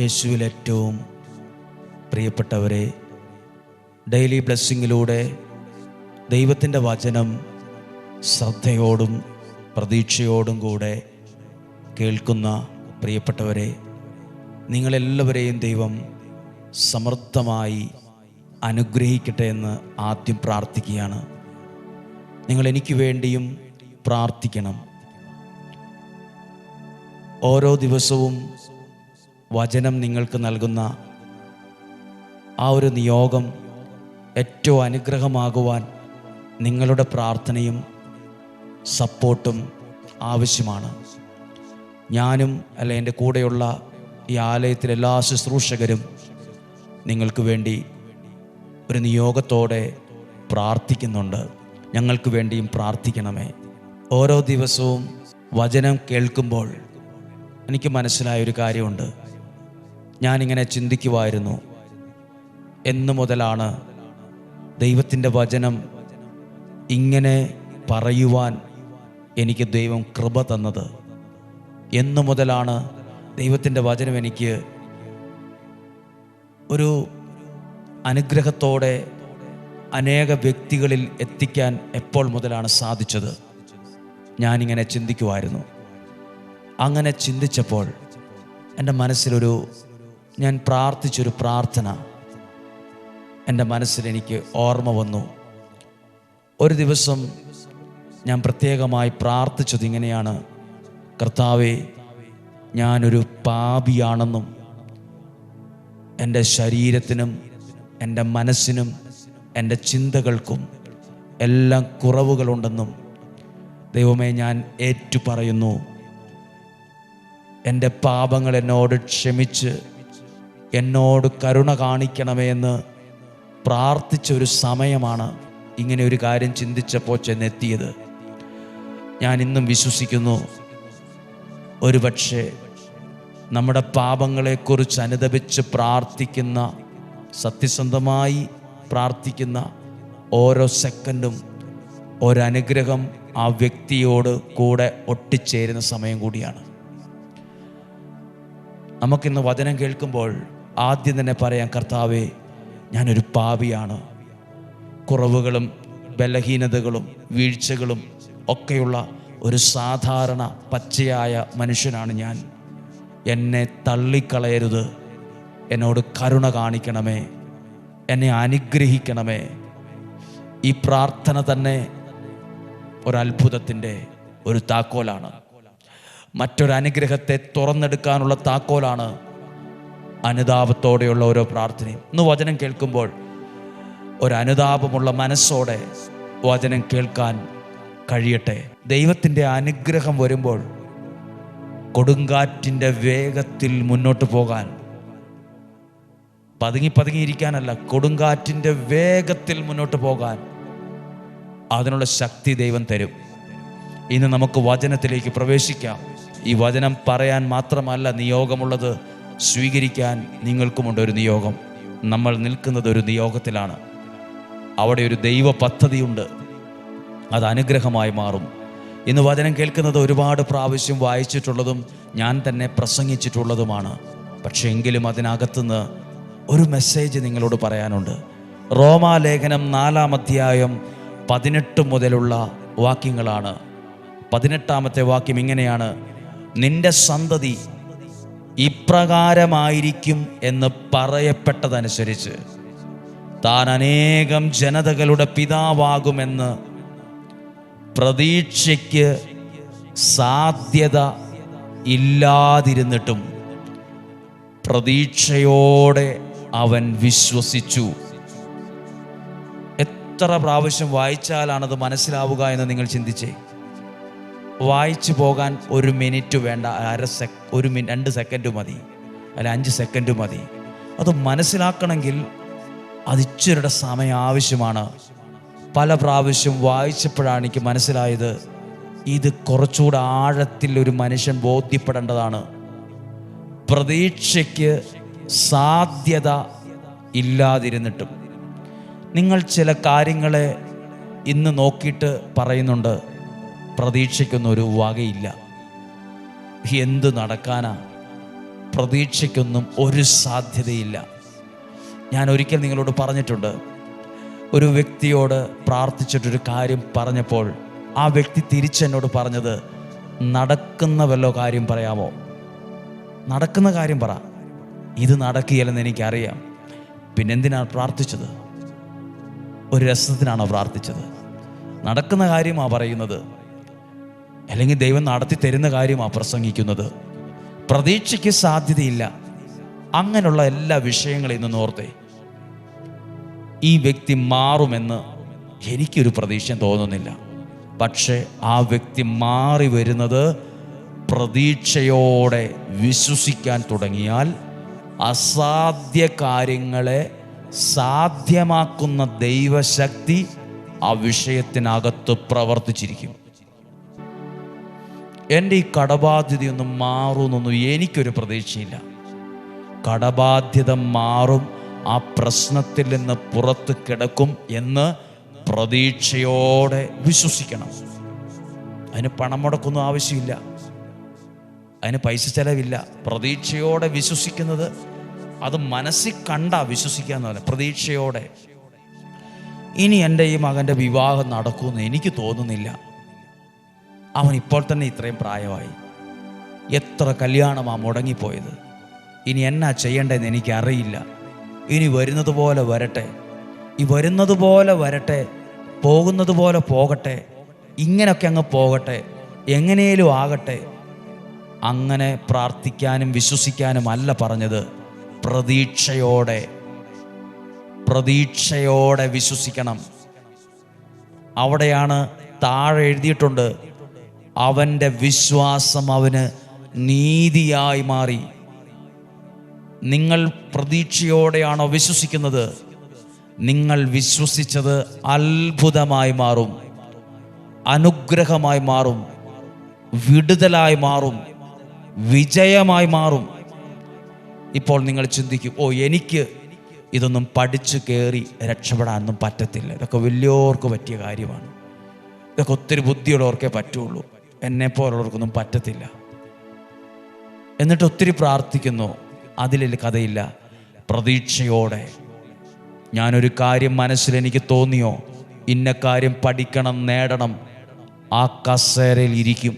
യേശുവിൽ ഏറ്റവും പ്രിയപ്പെട്ടവരെ ഡെയിലി ബ്ലെസ്സിങ്ങിലൂടെ ദൈവത്തിന്റെ വചനം ശ്രദ്ധയോടും പ്രതീക്ഷയോടും കൂടെ കേൾക്കുന്ന പ്രിയപ്പെട്ടവരെ നിങ്ങളെല്ലാവരെയും ദൈവം സമൃദ്ധമായി അനുഗ്രഹിക്കട്ടെ എന്ന് ആദ്യം പ്രാർത്ഥിക്കുകയാണ്. നിങ്ങൾ എനിക്ക് വേണ്ടിയും പ്രാർത്ഥിക്കണം. ഓരോ ദിവസവും വചനം നിങ്ങൾക്ക് നൽകുന്ന ആ ഒരു നിയോഗം ഏറ്റവും അനുഗ്രഹമാകുവാൻ നിങ്ങളുടെ പ്രാർത്ഥനയും സപ്പോർട്ടും ആവശ്യമാണ്. ഞാനും അല്ല എന്റെ കൂടെയുള്ള ഈ ആലയത്തിലെ എല്ലാ ശുശ്രൂഷകരും നിങ്ങൾക്ക് വേണ്ടി ഒരു നിയോഗത്തോടെ പ്രാർത്ഥിക്കുന്നുണ്ട്. ഞങ്ങൾക്ക് വേണ്ടിയും പ്രാർത്ഥിക്കണമേ. ഓരോ ദിവസവും വചനം കേൾക്കുമ്പോൾ എനിക്ക് മനസ്സിലായൊരു കാര്യമുണ്ട്. ഞാനിങ്ങനെ ചിന്തിക്കുമായിരുന്നു എന്നു മുതലാണ് ദൈവത്തിന്റെ വചനം ഇങ്ങനെ പറയുവാൻ എനിക്ക് ദൈവം കൃപ തന്നത്. എന്നു മുതലാണ് ദൈവത്തിന്റെ വചനം എനിക്ക് ഒരു അനുഗ്രഹത്തോടെ അനേക വ്യക്തികളിൽ എത്തിക്കാൻ എപ്പോൾ മുതലാണ് സാധിച്ചത്. ഞാനിങ്ങനെ ചിന്തിക്കുമായിരുന്നു അങ്ങനെ ചിന്തിച്ചപ്പോൾ എന്റെ മനസ്സിലൊരു ഞാൻ പ്രാർത്ഥിച്ചൊരു പ്രാർത്ഥന എന്റെ മനസ്സിൽ എനിക്ക് ഓർമ്മ വന്നു. ഒരു ദിവസം ഞാൻ പ്രത്യേകമായി പ്രാർത്ഥിച്ചത് ഇങ്ങനെയാണ്. കർത്താവെ ഞാനൊരു പാപിയാണെന്നും എന്റെ ശരീരത്തിനും എന്റെ മനസ്സിനും എന്റെ ചിന്തകൾക്കും എല്ലാം കുറവുകളുണ്ടെന്നും ദൈവമേ ഞാൻ ഏറ്റു പറയുന്നു എന്റെ പാപങ്ങൾ എന്നോട് ക്ഷമിച്ച് എന്നോട് കരുണ കാണിക്കണമേ എന്ന് പ്രാർത്ഥിച്ച ഒരു സമയമാണ് ഇങ്ങനെ ഒരു കാര്യം ചിന്തിച്ചപ്പോൾ ചെന്നെത്തിയത്. ഞാൻ ഇന്നും വിശ്വസിക്കുന്നു ഒരുപക്ഷെ നമ്മുടെ പാപങ്ങളെക്കുറിച്ച് അനുദപിച്ച് പ്രാർത്ഥിക്കുന്ന സത്യസന്ധമായി പ്രാർത്ഥിക്കുന്ന ഓരോ സെക്കൻഡും ഒരനുഗ്രഹം ആ വ്യക്തിയോട് കൂടെ ഒട്ടിച്ചേരുന്ന സമയം കൂടിയാണ്. നമുക്കിന്ന് വചനം കേൾക്കുമ്പോൾ ആദ്യം തന്നെ പറയാം കർത്താവേ ഞാനൊരു പാപിയാണ്. കുറവുകളും ബലഹീനതകളും വീഴ്ചകളും ഒക്കെയുള്ള ഒരു സാധാരണ പച്ചയായ മനുഷ്യനാണ് ഞാൻ. എന്നെ തള്ളിക്കളയരുത്. എന്നോട് കരുണ കാണിക്കണമേ. എന്നെ അനുഗ്രഹിക്കണമേ. ഈ പ്രാർത്ഥന തന്നെ ഒരത്ഭുതത്തിന്റെ ഒരു താക്കോലാണ്. മറ്റൊരു അനുഗ്രഹത്തെ തുറന്നെടുക്കാനുള്ള താക്കോലാണ് അനുതാപത്തോടെയുള്ള ഓരോ പ്രാർത്ഥനയും. ഇന്ന് വചനം കേൾക്കുമ്പോൾ ഒരു മനസ്സോടെ വചനം കേൾക്കാൻ കഴിയട്ടെ. ദൈവത്തിന്റെ അനുഗ്രഹം വരുമ്പോൾ കൊടുങ്കാറ്റിന്റെ വേഗത്തിൽ മുന്നോട്ട് പോകാൻ പതുങ്ങി പതുങ്ങിയിരിക്കാനല്ല കൊടുങ്കാറ്റിന്റെ വേഗത്തിൽ മുന്നോട്ട് പോകാൻ അതിനുള്ള ശക്തി ദൈവം തരും. ഇന്ന് നമുക്ക് വചനത്തിലേക്ക് പ്രവേശിക്കാം. ഈ വചനം പറയാൻ മാത്രമല്ല നിയോഗമുള്ളത് സ്വീകരിക്കാൻ നിങ്ങൾക്കുമുണ്ട് ഒരു നിയോഗം. നമ്മൾ നിൽക്കുന്നത് ഒരു നിയോഗത്തിലാണ്. അവിടെ ഒരു ദൈവ പദ്ധതിയുണ്ട്. അത് അനുഗ്രഹമായി മാറും. ഇന്ന് വചനം കേൾക്കുന്നത് ഒരുപാട് പ്രാവശ്യം വായിച്ചിട്ടുള്ളതും ഞാൻ തന്നെ പ്രസംഗിച്ചിട്ടുള്ളതുമാണ്. പക്ഷേ എങ്കിലും അതിനകത്തുനിന്ന് ഒരു മെസ്സേജ് നിങ്ങളോട് പറയാനുണ്ട്. റോമാലേഖനം നാലാം അധ്യായം പതിനെട്ട് മുതലുള്ള വാക്യങ്ങളാണ്. പതിനെട്ടാമത്തെ വാക്യം ഇങ്ങനെയാണ്. നിന്റെ സന്തതി ഇപ്രകാരമായിരിക്കും എന്ന് പറയപ്പെട്ടതനുസരിച്ച് താൻ അനേകം ജനതകളുടെ പിതാവാകുമെന്ന് പ്രതീക്ഷയ്ക്ക് സാധ്യത ഇല്ലാതിരുന്നിട്ടും പ്രതീക്ഷയോടെ അവൻ വിശ്വസിച്ചു. എത്ര പ്രാവശ്യം വായിച്ചാലാണത് മനസ്സിലാവുക എന്ന് നിങ്ങൾ ചിന്തിച്ചേ? വായിച്ചു പോകാൻ ഒരു മിനിറ്റ് വേണ്ട അര സെക് ഒരു മിനി രണ്ട് സെക്കൻഡ് മതി അല്ല അഞ്ച് സെക്കൻഡ് മതി. അത് മനസ്സിലാക്കണമെങ്കിൽ അതിച്ചിരുടെ സമയം ആവശ്യമാണ്. പല പ്രാവശ്യം വായിച്ചപ്പോഴാണ് എനിക്ക് മനസ്സിലായത് ഇത് കുറച്ചുകൂടെ ആഴത്തിൽ ഒരു മനുഷ്യൻ ബോധ്യപ്പെടേണ്ടതാണ്. പ്രതീക്ഷയ്ക്ക് സാധ്യത ഇല്ലാതിരുന്നിട്ടും. നിങ്ങൾ ചില കാര്യങ്ങളെ ഇന്ന് നോക്കിയിട്ട് പറയുന്നുണ്ട്. പ്രതീക്ഷയ്ക്കൊന്നും ഒരു വകയില്ല. എന്ത് നടക്കാനാ? പ്രതീക്ഷയ്ക്കൊന്നും ഒരു സാധ്യതയില്ല. ഞാൻ ഒരിക്കൽ നിങ്ങളോട് പറഞ്ഞിട്ടുണ്ട്. ഒരു വ്യക്തിയോട് പ്രാർത്ഥിച്ചിട്ടൊരു കാര്യം പറഞ്ഞപ്പോൾ ആ വ്യക്തി തിരിച്ചെന്നോട് പറഞ്ഞത് നടക്കുന്ന വല്ലോ കാര്യം പറയാമോ? നടക്കുന്ന കാര്യം പറ. ഇത് നടക്കുകയില്ലെന്ന് എനിക്കറിയാം. പിന്നെന്തിനാണ് പ്രാർത്ഥിച്ചത്? ഒരു രസത്തിനാണോ പ്രാർത്ഥിച്ചത്? നടക്കുന്ന കാര്യമാണ് പറയുന്നത്. അല്ലെങ്കിൽ ദൈവം നടത്തി തരുന്ന കാര്യമാണ് പ്രസംഗിക്കുന്നത്. പ്രതീക്ഷയ്ക്ക് സാധ്യതയില്ല. അങ്ങനെയുള്ള എല്ലാ വിഷയങ്ങളെയും ഇന്ന് ഓർത്തേ. ഈ വ്യക്തി മാറുമെന്ന് എനിക്കൊരു പ്രതീക്ഷ തോന്നുന്നില്ല. പക്ഷേ ആ വ്യക്തി മാറി വരുന്നത് പ്രതീക്ഷയോടെ വിശ്വസിക്കാൻ തുടങ്ങിയാൽ അസാധ്യ കാര്യങ്ങളെ സാധ്യമാക്കുന്ന ദൈവശക്തി ആ വിഷയത്തിനകത്ത് പ്രവർത്തിച്ചിരിക്കും. എന്റെ ഈ കടബാധ്യതയൊന്നും മാറുമെന്നൊന്നും എനിക്കൊരു പ്രതീക്ഷയില്ല. കടബാധ്യത മാറും ആ പ്രശ്നത്തിൽ നിന്ന് പുറത്ത് കിടക്കും എന്ന് പ്രതീക്ഷയോടെ വിശ്വസിക്കണം. അതിന് പണം മുടക്കൊന്നും ആവശ്യമില്ല. അതിന് പൈസ ചെലവില്ല. പ്രതീക്ഷയോടെ വിശ്വസിക്കുന്നത് അത് മനസ്സിൽ കണ്ട വിശ്വസിക്കുക എന്ന് പറഞ്ഞാൽ പ്രതീക്ഷയോടെ. ഇനി എന്റെ ഈ മകന്റെ വിവാഹം നടക്കുമെന്ന് എനിക്ക് തോന്നുന്നില്ല. അവൻ ഇപ്പോൾ തന്നെ ഇത്രയും പ്രായമായി. എത്ര കല്യാണമാണ് മുടങ്ങിപ്പോയത്. ഇനി എന്നാ ചെയ്യേണ്ടതെന്ന് എനിക്കറിയില്ല. ഇനി വരുന്നത് പോലെ വരട്ടെ. ഈ വരുന്നത് പോലെ വരട്ടെ. പോകുന്നത് പോലെ പോകട്ടെ. ഇങ്ങനെയൊക്കെ അങ്ങ് പോകട്ടെ. എങ്ങനെയും ആകട്ടെ. അങ്ങനെ പ്രാർത്ഥിക്കാനും വിശ്വസിക്കാനും അല്ല പറഞ്ഞത്. പ്രതീക്ഷയോടെ. പ്രതീക്ഷയോടെ വിശ്വസിക്കണം. അവിടെയാണ് താഴെ എഴുതിയിട്ടുണ്ട്. അവന്റെ വിശ്വാസം അവന് നീതിയായി മാറി. നിങ്ങൾ പ്രതീക്ഷയോടെയാണോ വിശ്വസിക്കുന്നത്? നിങ്ങൾ വിശ്വസിച്ചത് അത്ഭുതമായി മാറും. അനുഗ്രഹമായി മാറും. വിടുതലായി മാറും. വിജയമായി മാറും. ഇപ്പോൾ നിങ്ങൾ ചിന്തിക്കും ഓ എനിക്ക് ഇതൊന്നും പഠിച്ചു കയറി രക്ഷപ്പെടാനൊന്നും പറ്റത്തില്ല. ഇതൊക്കെ വലിയവർക്ക് പറ്റിയ കാര്യമാണ്. ഇതൊക്കെ ഒത്തിരി ബുദ്ധിയുള്ളവർക്കേ പറ്റുള്ളൂ. എന്നെ പോലുള്ളവർക്കൊന്നും പറ്റത്തില്ല. എന്നിട്ട് ഒത്തിരി പ്രാർത്ഥിക്കുന്നു. അതിൽ കഥയില്ല. പ്രതീക്ഷയോടെ. ഞാനൊരു കാര്യം മനസ്സിൽ എനിക്ക് തോന്നിയോ? ഇന്ന കാര്യം പഠിക്കണം നേടണം. ആ കസേരയിൽ ഇരിക്കും.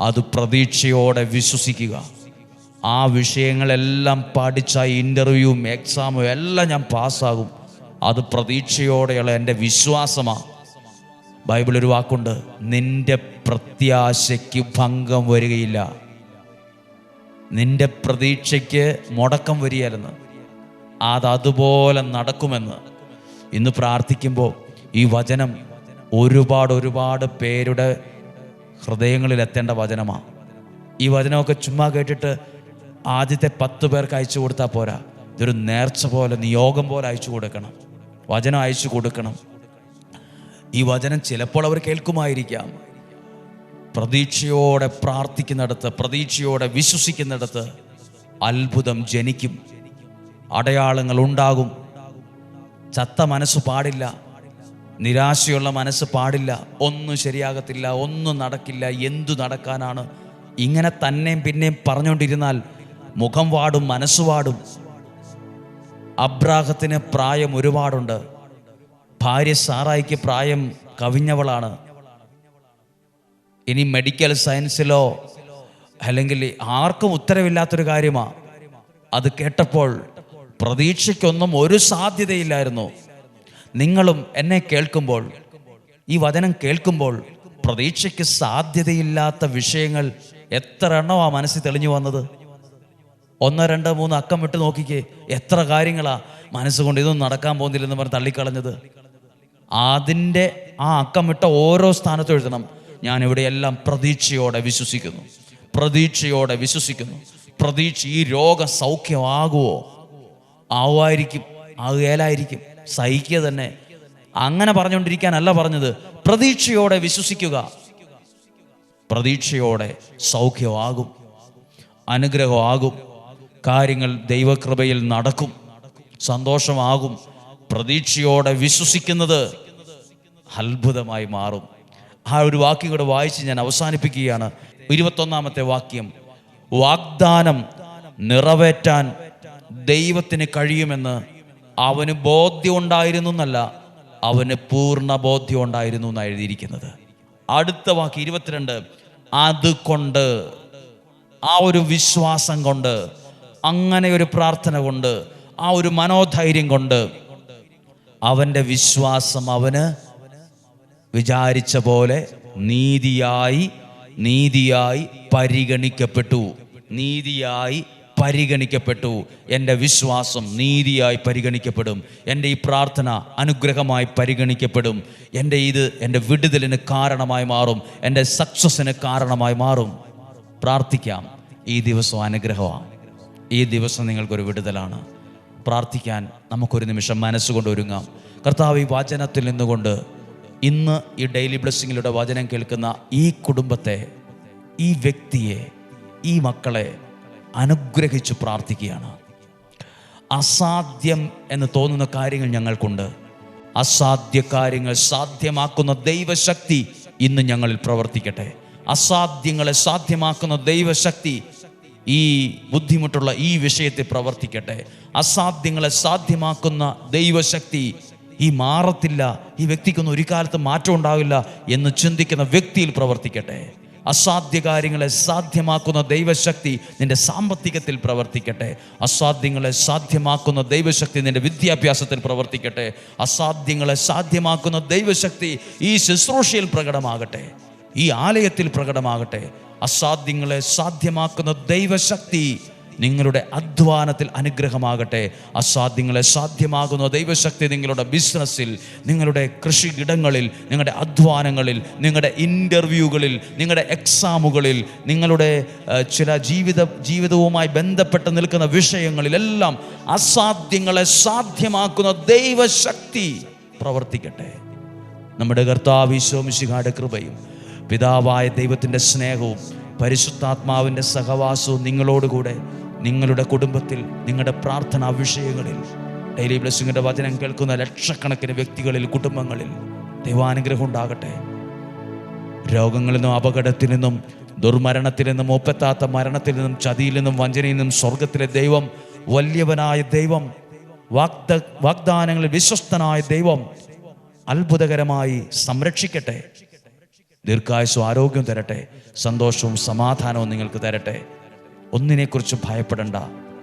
അത് പ്രതീക്ഷയോടെ വിശ്വസിക്കുക. ആ വിഷയങ്ങളെല്ലാം പഠിച്ച ഇന്റർവ്യൂവും എക്സാമും എല്ലാം ഞാൻ പാസ്സാകും. അത് പ്രതീക്ഷയോടെയുള്ള എന്റെ വിശ്വാസമാണ് ബൈബിൾ ഒരു വാക്കുണ്ട്. നിന്റെ പ്രത്യാശയ്ക്ക് ഭംഗം വരികയില്ല. നിന്റെ പ്രതീക്ഷയ്ക്ക് മുടക്കം വരികയായിരുന്നു അതതുപോലെ നടക്കുമെന്ന്. ഇന്ന് പ്രാർത്ഥിക്കുമ്പോൾ ഈ വചനം ഒരുപാട് ഒരുപാട് പേരുടെ ഹൃദയങ്ങളിൽ എത്തേണ്ട വചനമാണ് ഈ വചനമൊക്കെ ചുമ്മാ കേട്ടിട്ട് ആദ്യത്തെ പത്ത് പേർക്ക് അയച്ചു കൊടുത്താൽ പോരാ. ഇതൊരു നേർച്ച പോലെ നിയോഗം പോലെ അയച്ചു കൊടുക്കണം. വചനം അയച്ചു കൊടുക്കണം. ഈ വചനം ചിലപ്പോൾ അവർ കേൾക്കുമായിരിക്കാം. പ്രതീക്ഷയോടെ പ്രാർത്ഥിക്കുന്നിടത്ത് പ്രതീക്ഷയോടെ വിശ്വസിക്കുന്നിടത്ത് അത്ഭുതം ജനിക്കും. അടയാളങ്ങൾ ഉണ്ടാകും. ചത്ത മനസ്സ് പാടില്ല. നിരാശയുള്ള മനസ്സ് പാടില്ല. ഒന്നും ശരിയാകത്തില്ല ഒന്നും നടക്കില്ല. എന്തു നടക്കാനാണ്? ഇങ്ങനെ തന്നെയും പിന്നെയും പറഞ്ഞുകൊണ്ടിരുന്നാൽ മുഖം വാടും മനസ്സ് വാടും. അബ്രാഹത്തിന് പ്രായം ഒരുപാടുണ്ട്. ഭാര്യ സാറായിക്ക് പ്രായം കവിഞ്ഞവളാണ്. ഇനി മെഡിക്കൽ സയൻസിലോ അല്ലെങ്കിൽ ആർക്കും ഉത്തരവില്ലാത്തൊരു കാര്യമാണ് അത് കേട്ടപ്പോൾ പ്രതീക്ഷയ്ക്കൊന്നും ഒരു സാധ്യതയില്ലായിരുന്നു. നിങ്ങളും എന്നെ കേൾക്കുമ്പോൾ ഈ വചനം കേൾക്കുമ്പോൾ പ്രതീക്ഷയ്ക്ക് സാധ്യതയില്ലാത്ത വിഷയങ്ങൾ എത്ര എണ്ണമാ മനസ്സിൽ തെളിഞ്ഞു വന്നത്? ഒന്ന് രണ്ട് മൂന്ന് അക്കം വിട്ട് നോക്കിക്കേ എത്ര കാര്യങ്ങളാ മനസ്സുകൊണ്ട് ഇതൊന്നും നടക്കാൻ പോകുന്നില്ലെന്ന് പറഞ്ഞ് തള്ളിക്കളഞ്ഞത്. അതിന്റെ ആ അക്കം വിട്ട ഓരോ സ്ഥാനത്തും എഴുതണം. ഞാൻ ഇവിടെയെല്ലാം പ്രതീക്ഷയോടെ വിശ്വസിക്കുന്നു. പ്രതീക്ഷയോടെ വിശ്വസിക്കുന്നു. പ്രതീക്ഷ ഈ രോഗം സൗഖ്യമാകുമോ ആവുമായിരിക്കും. ആകുകയിലായിരിക്കും സഹിക്കുക തന്നെ. അങ്ങനെ പറഞ്ഞുകൊണ്ടിരിക്കാനല്ല പറഞ്ഞത്. പ്രതീക്ഷയോടെ വിശ്വസിക്കുക. പ്രതീക്ഷയോടെ സൗഖ്യമാകും. അനുഗ്രഹമാകും. കാര്യങ്ങൾ ദൈവകൃപയിൽ നടക്കും. സന്തോഷമാകും. പ്രതീക്ഷയോടെ വിശ്വസിക്കുന്നത് അത്ഭുതമായി മാറും. ആ ഒരു വാക്യം കൂടെ വായിച്ച് ഞാൻ അവസാനിപ്പിക്കുകയാണ്. ഇരുപത്തൊന്നാമത്തെ വാക്യം. വാഗ്ദാനം നിറവേറ്റാൻ ദൈവത്തിന് കഴിയുമെന്ന് അവന് ബോധ്യം ഉണ്ടായിരുന്നു എന്നല്ല അവന് പൂർണ ബോധ്യം ഉണ്ടായിരുന്നു എന്നാണ് എഴുതിയിരിക്കുന്നത്. അടുത്ത വാക്ക് ഇരുപത്തിരണ്ട്. അതുകൊണ്ട് ആ ഒരു വിശ്വാസം കൊണ്ട് അങ്ങനെ ഒരു പ്രാർത്ഥന കൊണ്ട് ആ ഒരു മനോധൈര്യം കൊണ്ട് അവന്റെ വിശ്വാസം അവന് വിചാരിച്ച പോലെ നീതിയായി നീതിയായി പരിഗണിക്കപ്പെട്ടു. നീതിയായി പരിഗണിക്കപ്പെട്ടു. എന്റെ വിശ്വാസം നീതിയായി പരിഗണിക്കപ്പെടും. എന്റെ ഈ പ്രാർത്ഥന അനുഗ്രഹമായി പരിഗണിക്കപ്പെടും. എന്റെ ഇത് എന്റെ വിടുതലിന് കാരണമായി മാറും. എന്റെ സക്സസ്സിന് കാരണമായി മാറും. പ്രാർത്ഥിക്കാം. ഈ ദിവസം അനുഗ്രഹമാണ്. ഈ ദിവസം നിങ്ങൾക്കൊരു വിടുതലാണ്. പ്രാർത്ഥിക്കാൻ നമുക്കൊരു നിമിഷം മനസ്സുകൊണ്ട് ഒരുങ്ങാം. കർത്താവ് ഈ വാചനത്തിൽ നിന്നുകൊണ്ട് ഇന്ന് ഈ ഡെയിലി ബ്ലെസ്സിങ്ങിലൂടെ വചനം കേൾക്കുന്ന ഈ കുടുംബത്തെ ഈ വ്യക്തിയെ ഈ മക്കളെ അനുഗ്രഹിച്ചു പ്രാർത്ഥിക്കുകയാണ്. അസാധ്യം എന്ന് തോന്നുന്ന കാര്യങ്ങൾ ഞങ്ങൾക്കുണ്ട്. അസാധ്യ കാര്യങ്ങൾ സാധ്യമാക്കുന്ന ദൈവശക്തി ഇന്ന് ഞങ്ങളിൽ പ്രവർത്തിക്കട്ടെ. അസാധ്യങ്ങളെ സാധ്യമാക്കുന്ന ദൈവശക്തി ഈ ബുദ്ധിമുട്ടുള്ള ഈ വിഷയത്തെ പ്രവർത്തിക്കട്ടെ. അസാധ്യങ്ങളെ സാധ്യമാക്കുന്ന ദൈവശക്തി ഈ മാറത്തില്ല ഈ വ്യക്തിക്കൊന്നും ഒരു കാലത്ത് മാറ്റം ഉണ്ടാവില്ല എന്ന് ചിന്തിക്കുന്ന വ്യക്തിയിൽ പ്രവർത്തിക്കട്ടെ. അസാധ്യ കാര്യങ്ങളെ സാധ്യമാക്കുന്ന ദൈവശക്തി നിന്റെ സാമ്പത്തികത്തിൽ പ്രവർത്തിക്കട്ടെ. അസാധ്യങ്ങളെ സാധ്യമാക്കുന്ന ദൈവശക്തി നിന്റെ വിദ്യാഭ്യാസത്തിൽ പ്രവർത്തിക്കട്ടെ. അസാധ്യങ്ങളെ സാധ്യമാക്കുന്ന ദൈവശക്തി ഈ ശുശ്രൂഷയിൽ പ്രകടമാകട്ടെ. ഈ ആലയത്തിൽ പ്രകടമാകട്ടെ. അസാധ്യങ്ങളെ സാധ്യമാക്കുന്ന ദൈവശക്തി നിങ്ങളുടെ അധ്വാനത്തിൽ അനുഗ്രഹമാകട്ടെ. അസാധ്യങ്ങളെ സാധ്യമാകുന്ന ദൈവശക്തി നിങ്ങളുടെ ബിസിനസ്സിൽ നിങ്ങളുടെ കൃഷിയിടങ്ങളിൽ നിങ്ങളുടെ അധ്വാനങ്ങളിൽ നിങ്ങളുടെ ഇന്റർവ്യൂകളിൽ നിങ്ങളുടെ എക്സാമുകളിൽ നിങ്ങളുടെ ചില ജീവിത ജീവിതവുമായി ബന്ധപ്പെട്ട് നിൽക്കുന്ന വിഷയങ്ങളിലെല്ലാം അസാധ്യങ്ങളെ സാധ്യമാക്കുന്ന ദൈവശക്തി പ്രവർത്തിക്കട്ടെ. നമ്മുടെ കർത്താവ് ഈശോമിശിഹായുടെ കൃപയും പിതാവായ ദൈവത്തിന്റെ സ്നേഹവും പരിശുദ്ധാത്മാവിന്റെ സഹവാസവും നിങ്ങളോടുകൂടെ നിങ്ങളുടെ കുടുംബത്തിൽ നിങ്ങളുടെ പ്രാർത്ഥനാ വിഷയങ്ങളിൽ ഡെയിലി ബ്ലസ്സിങ്ങിന്റെ വചനം കേൾക്കുന്ന ലക്ഷക്കണക്കിന് വ്യക്തികളിൽ കുടുംബങ്ങളിൽ ദൈവാനുഗ്രഹം ഉണ്ടാകട്ടെ. രോഗങ്ങളിൽ നിന്നും അപകടത്തിൽ നിന്നും ദുർമരണത്തിൽ നിന്നും ഒപ്പത്താത്ത മരണത്തിൽ നിന്നും ചതിയിൽ നിന്നും വഞ്ചനയിൽ നിന്നും സ്വർഗത്തിലെ ദൈവം വലിയവനായ ദൈവം വാഗ്ദ വാഗ്ദാനങ്ങളിൽ വിശ്വസ്തനായ ദൈവം അത്ഭുതകരമായി സംരക്ഷിക്കട്ടെ. ദീർഘായുസ്സും ആരോഗ്യം തരട്ടെ. സന്തോഷവും സമാധാനവും നിങ്ങൾക്ക് തരട്ടെ. ഒന്നിനെക്കുറിച്ച് ഭയപ്പെടേണ്ട.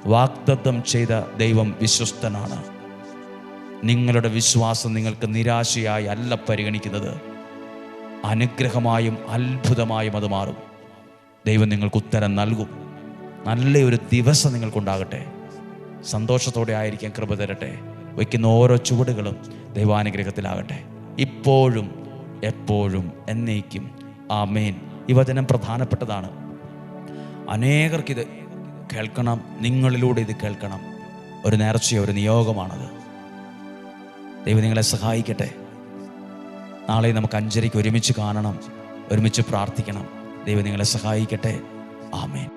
വാഗ്ദത്തം ചെയ്ത ദൈവം വിശ്വസ്തനാണ്. നിങ്ങളുടെ വിശ്വാസം നിങ്ങൾക്ക് നിരാശയായി അല്ല പരിഗണിക്കുന്നത്. അനുഗ്രഹമായും അത്ഭുതമായും അത് മാറും. ദൈവം നിങ്ങൾക്ക് ഉത്തരം നൽകും. നല്ലൊരു ദിവസം നിങ്ങൾക്കുണ്ടാകട്ടെ. സന്തോഷത്തോടെ ആയിരിക്കാൻ കൃപ തരട്ടെ. വയ്ക്കുന്ന ഓരോ ചുവടുകളും ദൈവാനുഗ്രഹത്തിലാകട്ടെ. ഇപ്പോഴും എപ്പോഴും എന്നേക്കും. ആ ആമേൻ. ഈ വചനം പ്രധാനപ്പെട്ടതാണ്. അനേകർക്കിത് കേൾക്കണം നിങ്ങളിലൂടെ ഇത് കേൾക്കണം. ഒരു നേർച്ചയോ ഒരു നിയോഗമാണത്. ദൈവം നിങ്ങളെ സഹായിക്കട്ടെ. നാളെ നമുക്ക് അഞ്ചരയ്ക്ക് ഒരുമിച്ച് കാണണം ഒരുമിച്ച് പ്രാർത്ഥിക്കണം. ദൈവം നിങ്ങളെ സഹായിക്കട്ടെ. ആമേൻ.